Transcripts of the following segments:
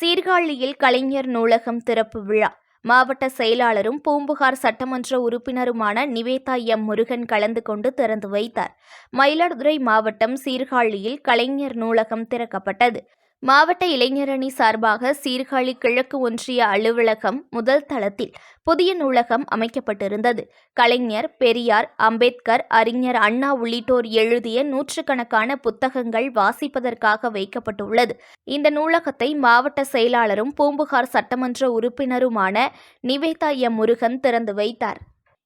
சீர்காழியில் கலைஞர் நூலகம் திறப்பு விழா. மாவட்ட செயலாளரும் பூம்புகார் சட்டமன்ற உறுப்பினருமான நிவேதா எம் முருகன் கலந்து கொண்டு திறந்து வைத்தார். மயிலாடுதுறை மாவட்டம் சீர்காழியில் கலைஞர் நூலகம் திறக்கப்பட்டது. மாவட்ட இளைஞரணி சார்பாக சீர்காழி கிழக்கு ஒன்றிய அலுவலகம் முதல் தளத்தில் புதிய நூலகம் அமைக்கப்பட்டிருந்தது. கலைஞர் பெரியார் அம்பேத்கர் அறிஞர் அண்ணா உள்ளிட்டோர் எழுதிய நூற்றுக்கணக்கான புத்தகங்கள் வாசிப்பதற்காக வைக்கப்பட்டுள்ளது. இந்த நூலகத்தை மாவட்ட செயலாளரும் பூம்புகார் சட்டமன்ற உறுப்பினருமான நிவேதா எம் முருகன் திறந்து வைத்தார்.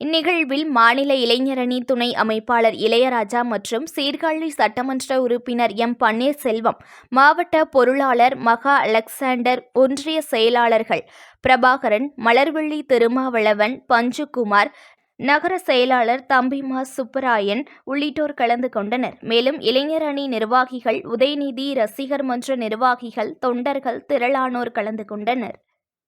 இந்நிகழ்வில் மாநில இளைஞரணி துணை அமைப்பாளர் இளையராஜா மற்றும் சீர்காழி சட்டமன்ற உறுப்பினர் எம் பன்னீர்செல்வம் மாவட்ட பொருளாளர் மகா அலெக்சாண்டர் ஒன்றிய செயலாளர்கள் பிரபாகரன் மலர்விழி திருமாவளவன் பஞ்சுகுமார் நகர செயலாளர் தம்பிமா சுப்பராயன் உள்ளிட்டோர் கலந்து கொண்டனர். மேலும் இளைஞரணி நிர்வாகிகள் உதயநிதி ரசிகர் மன்ற நிர்வாகிகள் தொண்டர்கள் திரளானோர் கலந்து கொண்டனர்.